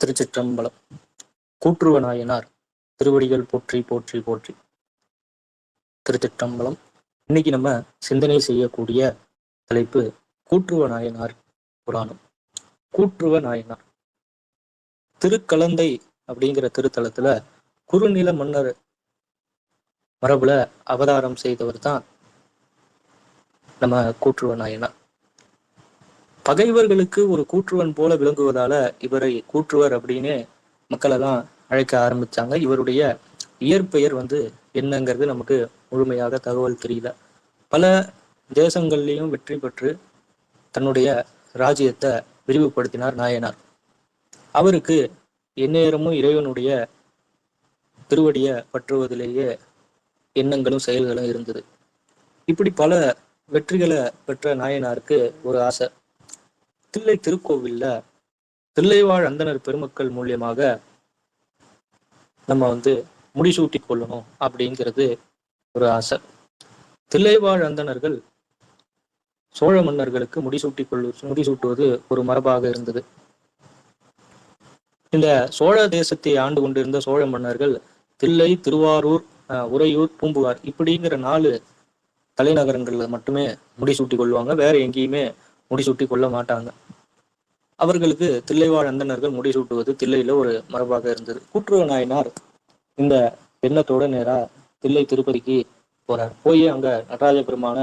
திருச்சிற்றம்பலம். கூற்றுவ நாயனார் திருவடிகள் போற்றி போற்றி போற்றி. திருச்சிற்றம்பலம். இன்னைக்கு நம்ம சிந்தனை செய்யக்கூடிய தலைப்பு கூற்றுவ நாயனார் புராணம். கூற்றுவ நாயனார் திருக்கலந்தை அப்படிங்கிற திருத்தலத்துல குறுநில மன்னர் மரபுல அவதாரம் செய்தவர் தான் நம்ம கூற்றுவ நாயனார் பகைவர்களுக்கு ஒரு கூற்றுவன் போல விளங்குவதால இவரை கூற்றுவர் அப்படின்னு மக்களெல்லாம் அழைக்க ஆரம்பிச்சாங்க. இவருடைய இயற்பெயர் வந்து என்னங்கிறது நமக்கு முழுமையாக தகவல் தெரியல. பல தேசங்கள்லையும் வெற்றி பெற்று தன்னுடைய ராஜ்யத்தை விரிவுபடுத்தினார் நாயனார். அவருக்கு எந்நேரமும் இறைவனுடைய திருவடியை பற்றுவதிலேயே எண்ணங்களும் செயல்களும் இருந்தது. இப்படி பல வெற்றிகளை பெற்ற நாயனாருக்கு ஒரு ஆசை. தில்லை திருக்கோவில்ல தில்லைவாழ் அந்தனர் பெருமக்கள் மூலியமாக நம்ம வந்து முடிசூட்டி கொள்ளணும் அப்படிங்கிறது ஒரு ஆசை. தில்லைவாழ் அந்தணர்கள் சோழ மன்னர்களுக்கு முடிசூட்டி கொள்ளு முடிசூட்டுவது ஒரு மரபாக இருந்தது. இந்த சோழ தேசத்தை ஆண்டு கொண்டிருந்த சோழ மன்னர்கள் தில்லை திருவாரூர் உறையூர் பூம்புகார் இப்படிங்கிற நாலு தலைநகரங்களில் மட்டுமே முடிசூட்டி கொள்வாங்க. வேற எங்கேயுமே முடிசூட்டி கொள்ள மாட்டாங்க. அவர்களுக்கு தில்லைவாழ் அந்தனர்கள் முடிசூட்டுவது தில்லையில ஒரு மரபாக இருந்தது. கூட்டுறவு நாயனார் இந்த எண்ணத்தோட நேரா தில்லை திருப்பதிக்கு போறார். போய் அங்க நடராஜ பெருமான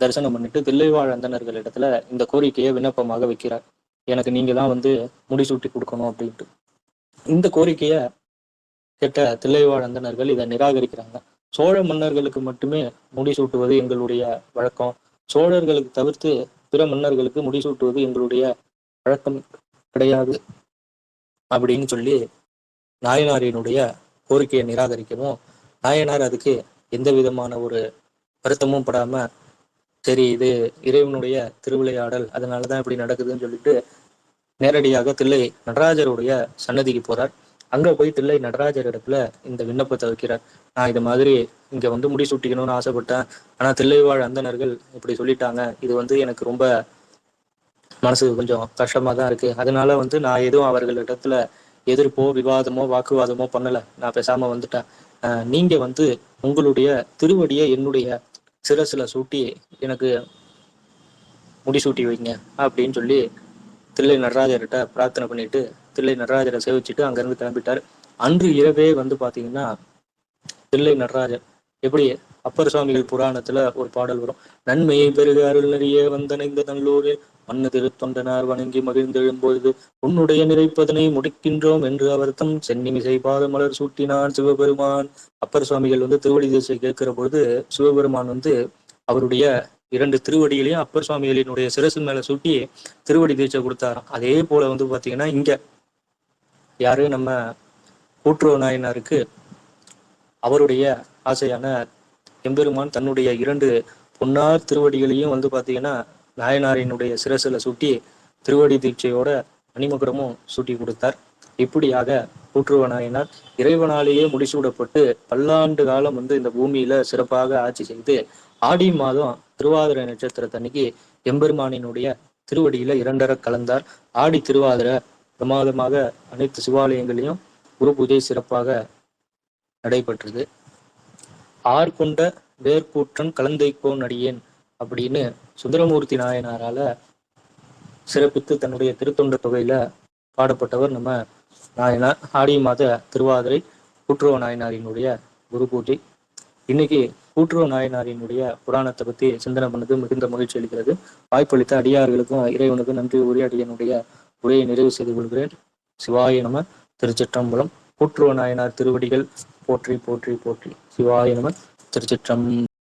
தரிசனம் பண்ணிட்டு தில்லைவாழ் அந்தனர்கள் இடத்துல இந்த கோரிக்கையை விண்ணப்பமாக வைக்கிறார். எனக்கு நீங்க தான் வந்து முடிசூட்டி கொடுக்கணும் அப்படின்ட்டு. இந்த கோரிக்கைய கேட்ட தில்லைவாழ் அந்தனர்கள் இதை நிராகரிக்கிறாங்க. சோழ மன்னர்களுக்கு மட்டுமே முடிசூட்டுவது எங்களுடைய வழக்கம். சோழர்களுக்கு தவிர்த்து பிற மன்னர்களுக்கு முடிசூட்டுவது எங்களுடைய வழக்கம் கிடையாது அப்படின்னு சொல்லி நாயனாரினுடைய கோரிக்கையை நிராகரிக்கவும் நாயனார் அதுக்கு எந்த விதமான ஒரு வருத்தமும் படாம சரி இது இறைவனுடைய திருவிளையாடல் அதனாலதான் இப்படி நடக்குதுன்னு சொல்லிட்டு நேரடியாக தில்லை நடராஜருடைய சன்னதிக்கு போறார். அங்க போய் தில்லை நடராஜர் இடத்துல இந்த விண்ணப்பத்தை வைக்கிறார். நான் இது மாதிரி இங்க வந்து முடிசூட்டிக்கணும்னு ஆசைப்பட்டேன். ஆனா தில்லைவாழ் அந்தனர்கள் இப்படி சொல்லிட்டாங்க. இது வந்து எனக்கு ரொம்ப மனசு கொஞ்சம் கஷ்டமா தான் இருக்கு. அதனால வந்து நான் எதுவும் அவர்களிடத்துல எதிர்ப்போ விவாதமோ வாக்குவாதமோ பண்ணல. நான் பேசாம வந்துட்டேன். நீங்க வந்து உங்களுடைய திருவடியை என்னுடைய சிரசுல சூட்டி எனக்கு முடிசூட்டி வைங்க அப்படின்னு சொல்லி தில்லை நடராஜர்கிட்ட பிரார்த்தனை பண்ணிட்டு தில்லை நடராஜரை சேவிச்சுட்டு அங்கிருந்து கிளம்பிட்டார். அன்று இரவே வந்து பாத்தீங்கன்னா தில்லை நடராஜர் எப்படி அப்பர் சுவாமிகள் புராணத்துல ஒரு பாடல் வரும். நன்மையை பெருக அருள் நிறைய வந்தனைந்த நல்லூரில் மண்ணு திருத்தொண்டனார் வணங்கி மகிழ்ந்தெழும்பொழுது உன்னுடைய நிறைப்பதனை முடிக்கின்றோம் என்று அவர் தம் சென்னிமிசை பாத மலர் சூட்டினான் சிவபெருமான். அப்பர் சுவாமிகள் வந்து திருவடி திசை கேட்கிற பொழுது சிவபெருமான் வந்து அவருடைய இரண்டு திருவடிகளையும் அப்பர் சுவாமிகளினுடைய சிரசு மேல சூட்டி திருவடி தீட்சை கொடுத்தாராம். அதே போல வந்து பாத்தீங்கன்னா இங்க யாரு? நம்ம கூட்டுறவு நாயனாருக்கு அவருடைய ஆசையான எம்பெருமான் தன்னுடைய இரண்டு பொன்னார் திருவடிகளையும் வந்து பார்த்தீங்கன்னா நாயனாரினுடைய சிரசில் சூட்டி திருவடி தீட்சையோட அணிமகுரமும் சூட்டி கொடுத்தார். இப்படியாக கூற்றுவ நாயனார் இறைவனாலேயே முடிசூடப்பட்டு பல்லாண்டு காலம் வந்து இந்த பூமியில சிறப்பாக ஆட்சி செய்து ஆடி மாதம் திருவாதிரை நட்சத்திரத்தன்னைக்கு எம்பெருமானினுடைய திருவடியில இரண்டர கலந்தார். ஆடி திருவாதிரை பிரமாதமாக அனைத்து சிவாலயங்களையும் குரு பூஜை சிறப்பாக நடைபெற்றது. ஆர் கொண்ட வேர்கூற்றன் கலந்தைக்கோன் அடியேன் அப்படின்னு சுந்தரமூர்த்தி நாயனாரால சிறப்பித்து தன்னுடைய திருத்தொண்ட தொகையில பாடப்பட்டவர் நம்ம நாயனார் ஆடி மாத திருவாதிரை கூட்டுறவு நாயனாரினுடைய குரு பூஜை. இன்னைக்கு கூட்டுறவு நாயனாரினுடைய புராணத்தை பத்தி சிந்தனை பண்ணது மிகுந்த மகிழ்ச்சி அளிக்கிறது. வாய்ப்பளித்த அடியார்களுக்கும் இறைவனுக்கும் நன்றி உரிய அடியனுடைய உரையை நிறைவு செய்து கொள்கிறேன். சிவாய நம திருச்சிற்றம்பலம். கூட்டுறவு நாயனார் திருவடிகள் போற்றி போற்றி போற்றி. சிவாய நம திருச்சிற்றம்